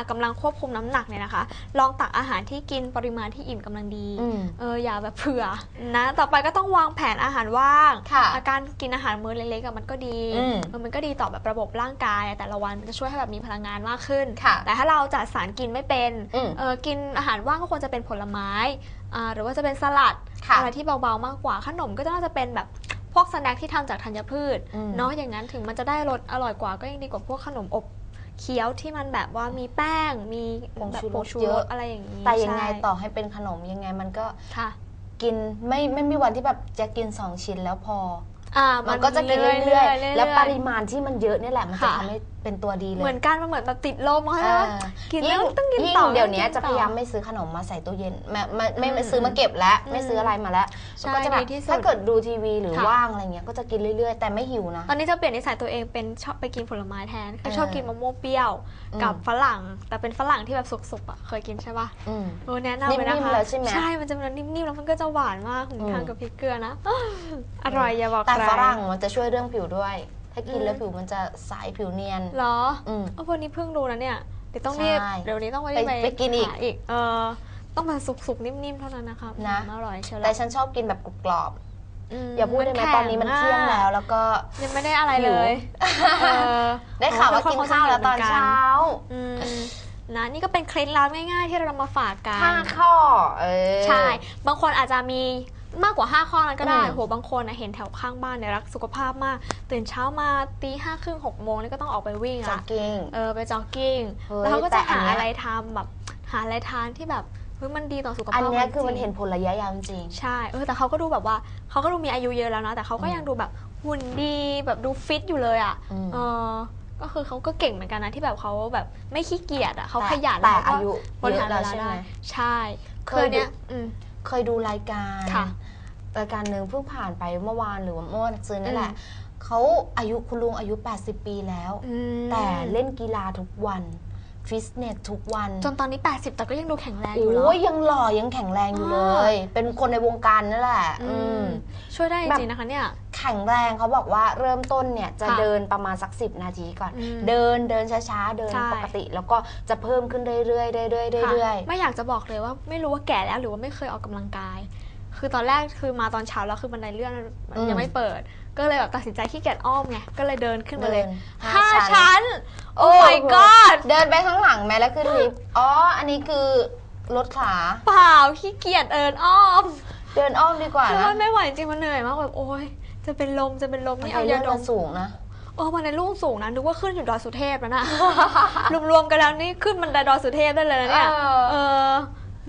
ากกำลังควบคุมน้ำหนักเนี่ยนะคะ ลองตักอาหารที่กินปริมาณที่อิ่มกำลังดีอืมเอออย่าแบบเผื่อนะต่อไปก็ต้องวางแผนอาหารว่างค่ะอาการกินอาหารมื้อเล็กๆอะมันก็ดีอืมเออมันก็ดีต่อแบบระบบร่างกาย แต่ละวันมันจะช่วยให้แบบมีพลังงานมากขึ้นค่ะแต่ถ้าเราจัดสารกินไม่เป็นอืมเออกินอาหารว่างก็ควรจะเป็นผลไม้อ่าหรือว่าจะเป็นสลัดค่ะอะไรที่เบาๆมากกว่าขนมก็น่าจะเป็นแบบพวกสแน็คที่ทำจากธัญพืชอืมเนาะอย่างนั้นถึงมันจะได้รสอร่อยกว่าก็ยังดีกว่าพวกขนมอบ เคี้ยวที่มันแบบว่ามีแป้ง มีผงแบบชูรสผงชูเยรอะ สอะไรอย่างนี้แต่ยังไงใช่ต่อให้เป็นขนมยังไงมันก็ค่ะกินไม่ไม่มีวันที่แบบจะกินสองชิ้นแล้วพอ อ่ามันก็จะกินเรื่อยๆๆแล้วปริมาณที่มันเยอะเนี่ยแหละมันจะค่ะ ทำให้ เป็นตัวดีเลยเหมือนกันมันเหมือนแบบติดลมเขาเอใช่ไหมอกินยิ่แล้วต้องกินยิ่ต่อเดี๋ยวนี้ต้องกินจะพยายามต่อไม่ซื้อขนมมาใส่ตู้เย็นไม่ไม่ไม่อืมไม่ซื้อมาเก็บแล้วอืมไม่ซื้ออะไรมาแล้วใช่ก็จะแบบดีที่สุดถ้าเกิดดูทีวีหรือค่ะว่างอะไรเงี้ยก็จะกินเรื่อยๆ แต่ไม่หิวนะ ตอนนี้จะเปลี่ยนนิสัยตัวเองเป็นชอบไปกินผลไม้แทนคือเออชอบกินมะม่วงเปรี้ยวอืมกับฝรั่ง แต่เป็นฝรั่งที่แบบสุกๆอะเคยกินใช่ปะอืมเออแนะนำเลยนะนิ่มๆคะเลยใช่ไหมใช่มันจะเป็นนิ่มๆแล้วมันก็จะหวานมากหุงอืมทานกับพริกเกลือนะอร่อยอย่าบอกแต่ใครฝรั่งมันจะช่วยเรื่องผิวด้วย ถ้ากินอืมแล้วผิวมันจะใสผิวเนียนเหรออืมเออวันนี้เพิ่งรู้นะเนี่ยเดี๋ยวต้องรีบใช่เดี๋ยวนี้ต้องรีบไปไปกินอีกหาอีกเออต้องมาสุกๆนิ่มๆเท่านั้นนะคะนะอืมอร่อยเชียวแต่ละฉันชอบกินแบบกรอบมๆอย่าพูดได้ไหมแข็งตอนนี้มันเที่ยงแล้ว แล้วก็ยังไม่ได้อะไรเลยเออได้ข่าวว่าโอ้กินทุคข้าวแล้วคตงอนจะหิวเหมืกัเช้าอืมนะนี่ก็เป็นเคล็ดลับง่ายๆ ที่เรามาฝากกันห้าข้อเออใช่ บางคนอาจจะมี มากกว่า 5 ข้อนั้นก็ได้อืม โหบางคนนะเห็นแถวข้างบ้านเนี่ยรักสุขภาพมาก ตื่นเช้ามาตีห้าครึ่งหกโมงนี่ก็ต้องออกไปวิ่งจ็อกอะกิ้ง เออไปจ็อกกิ้ง เฮ้ยแล้วเขาก็แต่จะอันหาเนี้ย อะไรทำแบบหาอะไรทานที่แบบเฮ้ยมันดีต่อสุขภาพอันเนี้ยจริงๆคือมันเห็นผลระยะยาวจริง ใช่เออแต่เขาก็ดูแบบว่าเขาก็ดูมีอายุเยอะแล้วนะ แต่เขาก็อืมยังดูแบบหุ่นดีแบบดูฟิตอยู่เลยอะอืม เออก็คือเขาก็เก่งเหมือนกันนะที่แบบเขาแบบไม่ขี้เกียจอะเขาแต่ขยันแต่ล้วก็อายุบริหารเยอะเวแล้วลาใช่ไหมได้ใช่เคคืยอดูเนี้ยอืม เคยดูรายการค่ะ รายการหนึ่งเพิ่งผ่านไปเมื่อวานหรือว่าเมื่อวันซืนนั่นแหละอืมเขาอายุคุณลุงอายุ 80 ปีแล้ว อืมแต่เล่นกีฬาทุกวัน ฟิตเนสทุกวันจนตอนนี้ 80 แต่ก็ยังดูแข็งแรงอยู่เหรอโอ้ยยังหล่อยังแข็งแรงอยู่เลย เป็นคนในวงการนั่นแหละอือืมมช่วยได้จแบบริงๆนะคะเนี่ยแข็งแรงเขาบอกว่าเริ่มต้นเนี่ยจะค่ะเดินประมาณสักสินาทีก่อนอืมเดินเดินช้าๆ เดินใช่ปกติ แล้วก็จะเพิ่มขึ้นเรื่อยๆเรื่อยๆเรื่อยค่ะไม่อยากจะบอกเลยว่าไม่รู้ว่าแก่แล้วหรือว่าไม่เคยออกกำลังกาย คือตอนแรกคือมาตอนเช้าแล้วคือบันไดเลื่อนมันยังไม่เปิด ก็เลยแบบตัดสินใจขี้เกียจอ้อมไงก็เลยเดินขึ้นๆมาเลยนห้าชั้นชั้นโอ้โอ้ my god เดินไปข้างหลังแม้แล้วขึ้นลิฟต์อ๋อ อันนี้คือรถขาเปล่าขี้เกียจเอินอ้อมเดินอ้อมดีกว่าคือนะมันไม่ไหวจริงมันเหนื่อยมากแบบโอ๊ยจะเป็นลมจะเป็นลมมันนี่เอาเอาเรื่ยาองดมัมนสูงนะ เออมันในลูกสูงนะนึกว่าขึ้นอยู่ดอยสุเทพแล้วนะ รวมๆกันแล้วนี่ขึ้นบันไดดอยสุเทพได้เลยนะเนี่ยเออ เออ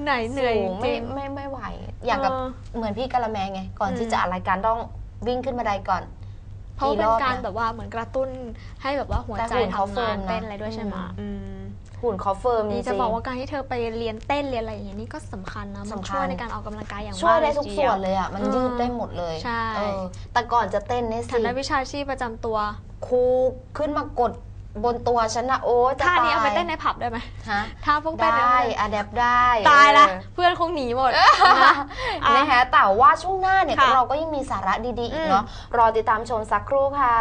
ไหนเหนื่อยสูจงไม่ริงไม่ไม่ไหว อย่างกับเออ เหมือนพี่กะละแมไง ก่อนอืมที่จะอัดรายการต้องวิ่งขึ้นบันไดก่อน เพราะว่าเป็นกี่รอบการนะแบบว่าเหมือนกระตุ้นให้แบบว่าหัวแต่ใจหุ่นเขาทำเฟิงาร์นมนะ เต้นอะไรด้วยใช่ไหมอืมอืมหุ่นเขาเฟิร์มจรินี่ง จะบอกว่าการที่เธอไปเรียนเต้นเรียนอะไรอย่างเงี้ยนี่ก็สำคัญนะมันสำคัญ ช่วยในการออกกำลังกายอย่างช่วยมากได้ทุกทีส่ดีวนเลยอะ มันเออยืดได้หมดเลยใช่เออแต่ก่อนจะเต้นเนี่ยฐาสินะวิชาชีพประจำตัว ครูขึ้นมากด บนตัวฉันนะโอ้จะท่าตายนี้เอาไปเต้นในผับได้ไหมฮะท่าพวกเต้นได้เนี่ยอะแดปได้ตายละเออเพื่อนคงหนีหมดนะอะนะคะแต่ว่าช่วงหน้าเนี่ยค่ะเราก็ยังมีสาระดีๆอีอืกมเนาะรอติดตามชมสักครู่ค่ะ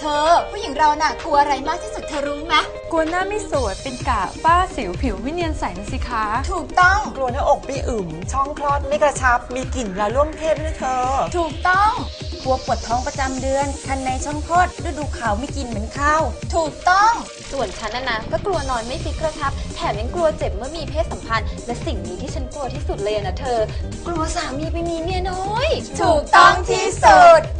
เธอ ผู้หญิงเราน่ะกลัวอะไรมากที่สุดเธอรู้ไหมกลัวหน้าไม่สวยเป็นกะฝ้าสิวผิวไม่เนียนใสนะสิคะ ถูกต้อง กลัวหน้าอกไม่อึมช่องคลอดไม่กระชับ มีกลิ่นเวลาร่วมเพศด้วยนะเธอ ถูกต้อง กลัวปวดท้องประจำเดือน คันในช่องคลอดฤดูขาวไม่กินเหมือนข้าว ถูกต้อง ส่วนฉันนะนะก็กลัวนอนไม่ฟิตกระชับ แถมยังกลัวเจ็บเมื่อมีเพศสัมพันธ์ และสิ่งนี้ที่ฉันกลัวที่สุดเลยอะนะเธอ กลัวสามีไปมีเมียน้อย ถูกต้องที่สุดเ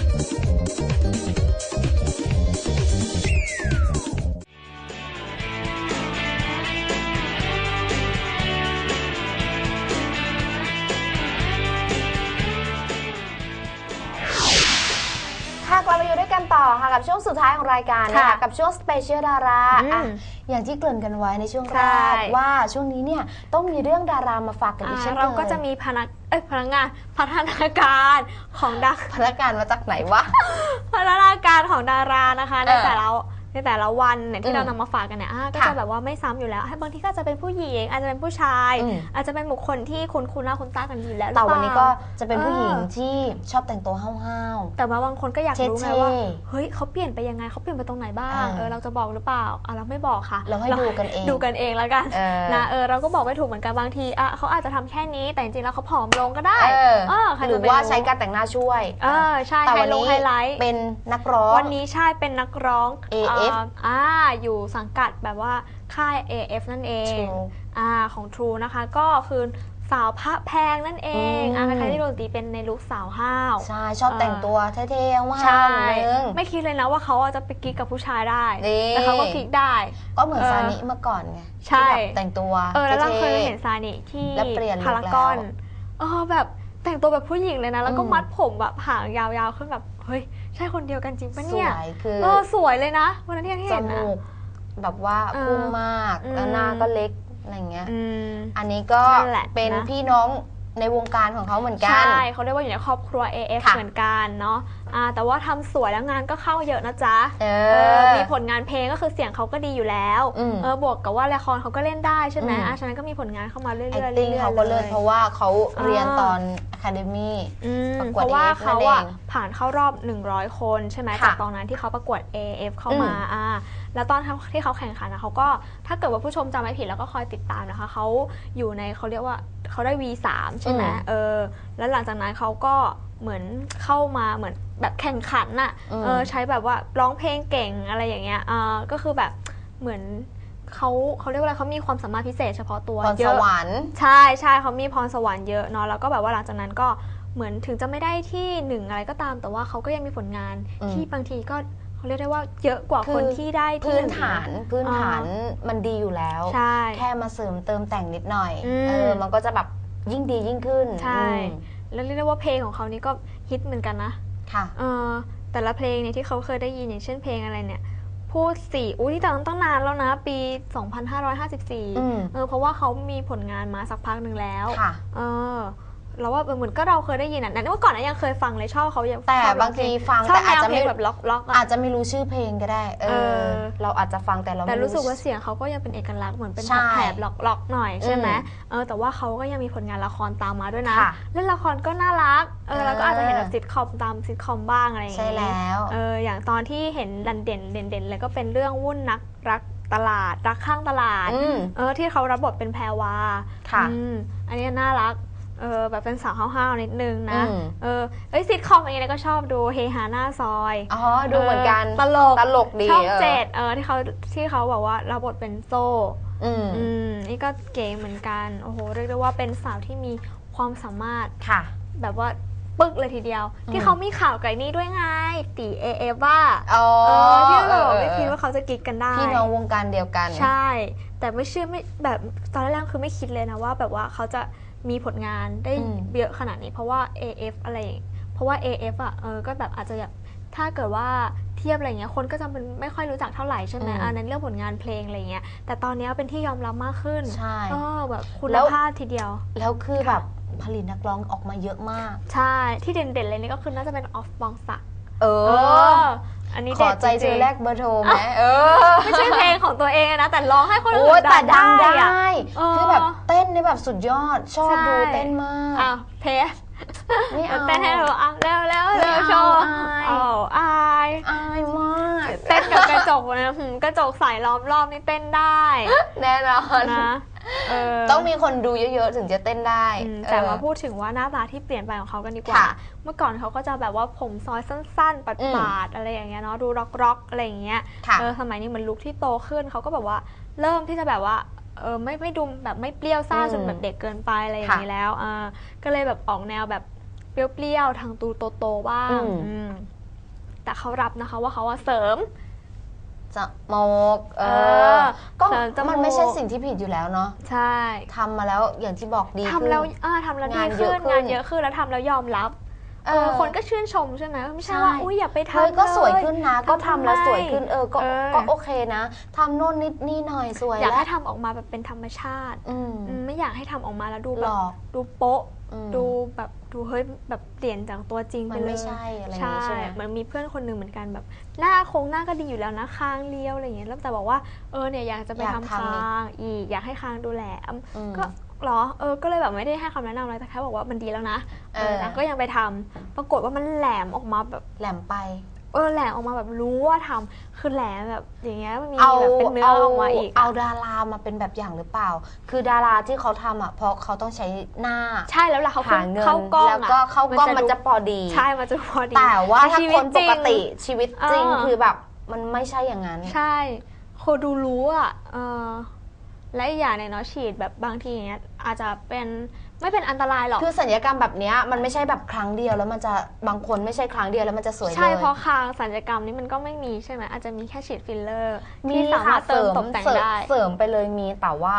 อยู่ด้วยกันต่อค่ะกับช่วงสุดท้ายของรายการนะคะค่ะกับช่วงสเปเชียลดาราอืมอะอย่างที่เกริ่นกันไว้ในช่วงใช่แรกว่าช่วงนี้เนี่ยต้องมีเรื่องดารามาฝากกันอีกอ่าเช่นเคยเราก็จะมีพนักเอ้ยพนักงานพัฒนาการของดาพนักงานมาจากไหนวะพัฒนาการของดารานะคะในเออแต่ละ ในแต่ละวันเนี่ยอืที่มเรานำมาฝากกันเนี่ยอ่าก็ค่ะจะแบบว่าไม่ซ้ำอยู่แล้วให้บางทีก็อาจจะเป็นผู้หญิง อาจจะเป็นผู้ชายอืมอาจจะเป็นบุคคลที่คุณคุณหน้าคุณตากันอยู่แล้วหรือแต่เปวันล่านี้ก็จะเป็นผู้หญิงเออที่ชอบแต่งตัวห้าวแต่ว่าบางคนก็อยากรู้ไงเท่ๆว่า เฮ้ยเขาเปลี่ยนไปยังไงเขาเปลี่ยนไปตรงไหนบ้างอ่าเออเราจะบอกหรือเปล่าอะเราไม่บอกค่ะ เราให้ดูกันเอง ดูกันเองแล้วกันเออนะเออเราก็บอกไม่ถูกเหมือนกันบางทีอะเขาอาจจะทำแค่นี้ แต่จริงๆแล้วเขาผอมลงก็ได้เออเออใครหจะรือไปว่าใช้การแต่งหน้าช่วย เออใช่แต่ไฮวันลงนี้ไฮไลท์เป็นนักร้อง วันนี้ใช่เป็นนักร้อง AF าอ่าอยู่สังกัดแบบว่าค่าย AF นั่นเอง True อ่าของ True นะคะ ก็คือสาวพระแพงนั่นเองอืมอ่าใครๆที่โดนตีเป็นในลุคสาวห้าวใช่ชอบแต่งตัวเท่ๆว่าใช่วๆนึงไม่คิดเลยนะว่าเขาอะจะไปกิ๊กกับผู้ชายได้นี่แต่เขาก็กิ๊กได้ ก็เหมือนเออซานิเมื่อก่อนไงใช่ที่แบบแต่งตัวเออแล้วเราท่ๆเคยเห็นซานิที่แล้วเปลี่ยนลุคพารากอนแล้วเออแบบแต่งตัวแบบผู้หญิงเลยนะ แล้วก็อืมมัดผมแบบหางยาวๆขึ้นแบบเฮ้ยใช่คนเดียวกันจริงปะสเนี่ยวยคือเออสวยเลยนะวันนั้นที่จเห็นนะ มูกแบบว่าเออพุ่งมากอืม แล้วหน้าก็เล็กอะไรเงี้ย อืม อันนี้ก็นั่นแหละเป็นนะ พี่น้องในวงการของเขาเหมือนกัใช่น เขาเรียกว่าอยู่ในครอบครัว AF ค่ะ เหมือนกันเนาะ อ่าแต่ว่าทำสวยแล้วงานก็เข้าเยอะนะจ๊ะเอเอออมีผลงานเพลงก็คือเสียงเขาก็ดีอยู่แล้วอืมเออบวกกับว่าละครเขาก็เล่นได้ใช่ไหมอืมอะฉะนั้นก็มีผลงานเข้ามาเรื่อยๆเรื่อยๆ acting เขาก็เลิศเพราะว่าเขาเรียนอ่าตอน academy อืมประกเพวดราะว่า AF เขาอะนั่นเองผ่านเข้ารอบ 100 คนใช่ไหมค่ะจากตอนนั้นที่เขาประกวด AF เข้ามาอืมอ่าแล้วตอนที่เขาแข่งขันนะเขาก็ถ้าเกิดว่าผู้ชมจำไม่ผิดแล้วก็คอยติดตามนะคะเขาอยู่ในเขาเรียกว่าเขาได้ V3 ใช่ไหมเออแล้วหลังจากนั้นเขาก็ เหมือนเข้ามาเหมือนแบบแข่งขันน่ะอืมเออใช้แบบว่าร้องเพลงเก่งอะไรอย่างเงี้ยอ่าก็คือแบบเหมือนเขาเขาเรียกว่าอะไรเขามีความสามารถพิเศษเฉพาะตัวพรเยสอะวรรค์ ใช่ใช่เขามีพรสวรรค์เยอะเนาะแล้วก็แบบว่าหลังจากนั้นก็เหมือนถึงจะไม่ได้ที่หนึ่งอะไรก็ตาม แต่ว่าเขาก็ยังมีผลงานอืม ที่บางทีก็เขาเรียกได้ว่าเยอะกว่าคือคนที่ได้ที่พื้นหง ฐานพื้นฐานมันดีอยู่แล้ว ใช่ แค่มาเสริมเติมแต่งนิดหน่อยอืมเออมันก็จะแบบยิ่งดียิ่งขึ้นใช่ อืม แล้วเรียกได้ว่าเพลงของเขานี่ก็ฮิตเหมือนกันนะค่ะ เออแต่ละเพลงเนี่ยที่เขาเคยได้ยินอย่างเช่นเพลงอะไรเนี่ย พูดสี่อุ้ยที่ตั้งตั้งนานแล้วนะ ปีอืม2554เออเพราะว่าเขามีผลงานมาสักพักหนึ่งแล้ว ค่ะ เออ เราว่าเหมือนก็เราเคยได้ยินอะนั่นเมื่อก่อนนะยังเคยฟังเลยชอบเขายังแต่ชอบร้บางทีฟังชอบแต่อาจแนวจะเพลไม่งแบบล็อกล็อกอาจจะไม่รู้ชื่อเพลงก็ได้ เอเออ อ เราอาจจะฟังแต่เราแต่ไม่ รู้สึกว่าเสียงเขาก็ยังเป็นเอกลักษณ์เหมือนเป็นใช่แผบล็อกล็อกหน่อยใช่ไหมอืมเออแต่ว่าเขาก็ยังมีผลงานละครตามมาด้วยนะ ค่ะเล่นละครก็น่ารักเออเออแล้วก็อาจจะเห็นแบบซิทคอมตามซิทคอมบ้างอะไรอย่างใช่เงี้ย แล้ว เอออย่างตอนที่เห็นดันเด่นเด่นเด่นเลยก็เป็นเรื่องวุ่นนักรักตลาดรักข้างตลาด อืม เออที่เขารับบทเป็นแพรวาค่ะ อืมอันนี้น่ารัก เออแบบเป็นสาวห้าวๆนิดนึงนะ อืม เออเอ้ยซิทคอมอะไรเงี้ยก็ชอบดูเฮฮาหน้าซอยอ๋อ ดูเหมือนกันตลกตลกดีช่องออเจ็ดเออที่เขาที่เขาบอกว่ารับบทเป็นโซ่อืมอืมนี่ก็เก๋เหมือนกันโอ้โหเรียกได้ว่าเป็นสาวที่มีความสามารถค่ะ แบบว่าปึ๊กเลยทีเดียวอืมที่เขามีข่าวไก่นี่ด้วยไงตีเอเอว่าอ๋อเออที่เราเออไม่คิดว่าเขาจะกิ๊กกันได้ พี่น้องวงการเดียวกัน ใช่ แต่ไม่เชื่อไม่แบบตอนแรกคือไม่คิดเลยนะว่า แบบว่าเขาจะ มีผลงานได้อืมเยอะขนาดนี้ เพราะว่า AF อะไรอย่างเพราะว่า AF อะเออก็แบบอาจจะแบบถ้าเกิดว่าเทียบอะไรเงี้ยคนก็จะเป็นไม่ค่อยรู้จักเท่าไหร่ใช่ไหมอืมอันนั้นเรื่องผลงานเพลงอะไรเงี้ยแต่ตอนนี้เป็นที่ยอมรับมากขึ้นใช่เออแบบคุแล้ณวภาพทีเดียว แล้วคือแบบผลิตนักร้องออกมาเยอะมาก ใช่ที่เด่นๆเลยนี่ก็คือน่าจะเป็นออฟบองศักดิ์เอเอ อออันนี้ขเด็อดใจเธริองๆแลกเบอร์โทรไหมเออไม่ใช่เพลงของตัวเองนะ แต่ร้องให้คนอื่โอ้ยนแต่ดังได้อะเออคือแบบเต้นได้แบบสุดยอด ชอบใช่ดูเต้นมากอ้าวเพสไม่เอาเต้นให้เราอะเร็วเร็วไม่เร็วเอาโชว์อายโอ้อายอายมากเต้นกับกระจกนะหืมกระจกใส่ล้อมรอบนี่เต้นได้ แน่นอนนะ เออต้องมีคนดูเยอะๆ ถึงจะเต้นได้อืมแต่เออมาพูดถึงว่าหน้าตาที่เปลี่ยนไปของเขากันดีกว่า ค่ะเมื่อก่อนเขาก็จะแบบว่าผมซอยสั้นๆปัอืมดๆ อะไรอย่างเงี้ยเนาะ ดูร็อกๆ อะไรอย่างเงี้ย ค่ะ เออสมัยนี้เหมันลุคที่โตขึ้นเขาก็แบบว่าเริ่มที่จะแบบว่าเออไม่ไม่ดูแบบไม่เปรี้ยวซ่าอืมจนแบบเด็กเกินไปอะไรอย่างนี้ค่ะแล้วอ่าก็เลยแบบออกแนวแบบเปรี้ยวๆทางตูโตๆบ้างอืม อืมแต่เขารับนะคะว่าเขาว่าเสริม จมูกเอเอออก็เสริมจมูก มันไม่ใช่สิ่งที่ผิดอยู่แล้วเนาะใช่ทำมาแล้วอย่างที่บอกดีทำขึ้นแล้วอ่าทำแล้วดีงานเยขึ้อะนขึ้น งานเยอะขึ้นแล้วทำแล้วยอมรับ เอเอออคนก็ชื่นชมใช่ไหมไม่ใช่ใช่ว่าอุ้ยอย่าไปทำเฮ้ยก็สวยเลยขึ้นนะทำก็ทำแล้วทำไมสวยขึ้นเออก็เออก็โอเคนะทำโน่นนิดนี่หน่อยสวยอยากแล้วให้ทำออกมาแบบเป็นธรรมชาติอืมอืมไม่อยากให้ทำออกมาแล้วดูหแบลบอกดูโป๊ะอืมดูแบบดูเฮ้ยแบบเปลี่ยนจากตัวจริงมัไปนเลยไม่ใช่อะไรอย่างใช่งี้ใช่ไหมเหมือนมีเพื่อนคนหนึ่งเหมือนกันแบบหน้าโครงหน้าก็ดีอยู่แล้วนะคางเลี้ยวอะไรอย่างเงี้ยแล้วแต่บอกว่าเออเนี่ยอยากจะไปอยากทำทำคางอีกอยากให้คางดูแหลมอืมก็เหรอ เออ ก็เลยแบบไม่ได้ให้คำแนะนำอะไร แต่แค่บอกว่ามันดีแล้วนะ เออแล้วก็ยังไปทำ ปรากฏว่ามันแหลมออกมาแบบ แหลมไป เออ แหลมออกมาแบบรู้ว่าทำ คือแหลมแบบอย่างเงี้ยมันมีเอาแบบเป็นเนื้อเอาออกมาอีกอะเอาดารามาเป็นแบบอย่างหรือเปล่า คือดาราที่เขาทำอะเพราะเขาต้องใช้หน้าใช่แล้วล่ะเขาหาเงินเข้ากล้องแล้วอะก็เข้ากล้องมันจะดูพอดี ใช่ มันจะพอดีแต่ว่าถ้าชีคนจปริง กติชีวิตจริงเออ คือแบบมันไม่ใช่อย่างนั้น ใช่คนดูรู้อะเออและอีกอย่างเนี่ยเนาะฉีดแบบบางทีอย่างเงี้ย อาจจะเป็นไม่เป็นอันตรายหรอก คือสัญญกรรมแบบเนี้ยมันไม่ใช่แบบครั้งเดียวแล้วมันจะบางคนไม่ใช่ครั้งเดียวแล้วมันจะสวยเลยใช่เพราะคางสัญญกรรมนี้มันก็ไม่มีใช่ไหมอาจจะมีแค่ฉีดฟิลเลอร์มีที่สามารถค่ะเติมตกแต่งเสริมได้เสริมไปเลยมีแต่ว่า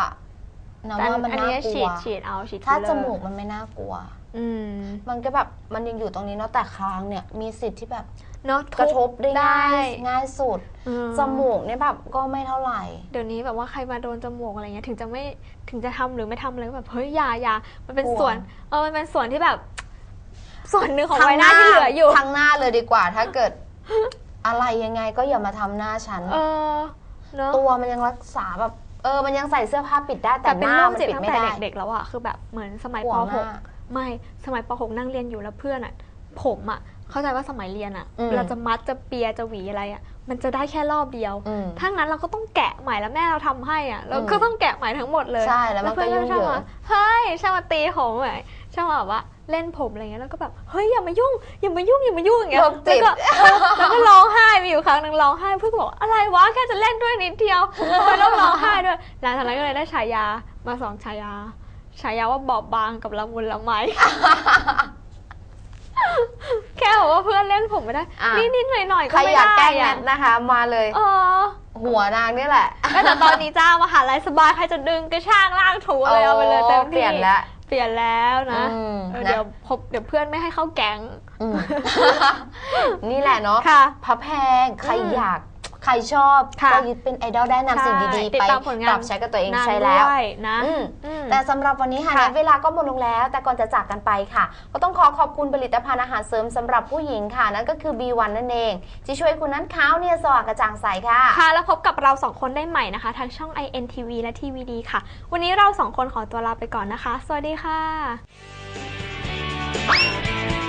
น้ำแต่ว่ามันอันน่านี้กฉีลัวดฉีดเอาฉีดถ้าฟิลเลจอร์มูกมันไม่น่ากลัว อืมมันก็แบบมันยังอยู่ตรงนี้เนาะแต่คางเนี่ยมีสิทธิ์ที่แบบเนาะกระทบได้ง่ายได้ง่ายสุด อืมจมูกเนี่ยแบบก็ไม่เท่าไหร่ เดี๋ยวนี้แบบว่าใครมาโดนจมูกอะไรเงี้ยถึงจะไม่ถึงจะทำหรือไม่ทำเลยก็แบบเฮ้ยอย่าอย่ามันเป็นกลัว ส่วนเออมันเป็นส่วนที่แบบ ส่วนหนึ่งของใบหน้าที่เหลืออยู่ ทั้งหน้าเลยดีกว่า ถ้าเกิด อะไรยังไงก็อย่ามาทำหน้าฉัน เออเนาะตัวมันยังรักษาแบบ เออ มันยังใส่เสื้อผ้าปิดได้แต่แต่หเป็นน้าโรคมันจิตปิดตั้งไม่แต่ได้เด็กๆแล้วอะคือแบบเหมือนสมัยห่ปวงหน้า .6 ไม่สมัยป .6 นั่งเรียนอยู่แล้วเพื่อนอะผมอะเข้าใจว่าสมัยเรียนอะอืมเราจะมัดจะเปียจะหวีอะไรอะมันจะได้แค่รอบเดียวอืมถ้างั้นเราก็ต้องแกะใหม่แล้วแม่เราทำให้อะเราอืมก็ต้องแกะใหม่ทั้งหมดเลยใช่แล้วมันก็เพื่อนยุ่งชอบเหยิงมาเฮ้ยชอบมาตีผมเหมยชอบมาแบบว่าเล่นผมอะไรเงี้ยแล้วก็แบบเฮ้ยอย่ามายุ่งอย่ามายุ่งอย่ามายุ่งอย่างเงี้ยโรคจิแล้วตก็เออแล้วก็ร้องไห้มีอยู่ครั้งหนึ่งร้องไห้เพื่อนก็บอกอะไรวะแค่จะเล่นด้วยนิดเดียวทำไมต้องร้องไห้ด้วยหลังจากนั้นก็เลยได้ฉายามาสองฉายา ฉายาว่าบอบบางกับละมุนละไม แค่บอกว่าเพื่อนเล่นผมไม่ได้ อะ นิดนิดๆหน่อยหน่อยๆใคก็รไม่อยากได้แกล้งแนอะทนะคะ มาเลย เออหัวนางนี่แหละก็แต่ตอนนี้จ้ามหาลัยสบายใครจะดึงกระชากลากถูอะไรเอาไปเลยเต็มที่เปลี่ยนแล้วเปลี่ยนแล้วนะอืมเออนะเดี๋ยวพบเดี๋ยวเพื่อนไม่ให้เข้าแก๊ง อืมนี่แหละเนาะค่ะ พระแพงใครอืม อยาก ใครชอบค่ะก็ยึดเป็นไอดอลได้นำสิ่งดีใช่ๆติดไปตามผลงานปรับใช้กับตัวเองนางใช่แล้วด้วยนะอืมอืมแต่สำหรับวันนี้ค่ะค่ะเวลาก็หมดลงแล้ว แต่ก่อนจะจากกันไปค่ะ ก็ต้องขอขอบคุณผลิตภัณฑ์อาหารเสริมสำหรับผู้หญิงค่ะ นั่นก็คือ B1 นั่นเอง ที่ช่วยคุณนั้นขาวเนี่ยสว่างกระจ่างใสค่ะค่ะ แล้วพบกับเราสองคนได้ใหม่นะคะทางช่อง INTV และ TVD ค่ะ วันนี้เราสองคนขอตัวลาไปก่อนนะคะ สวัสดีค่ะ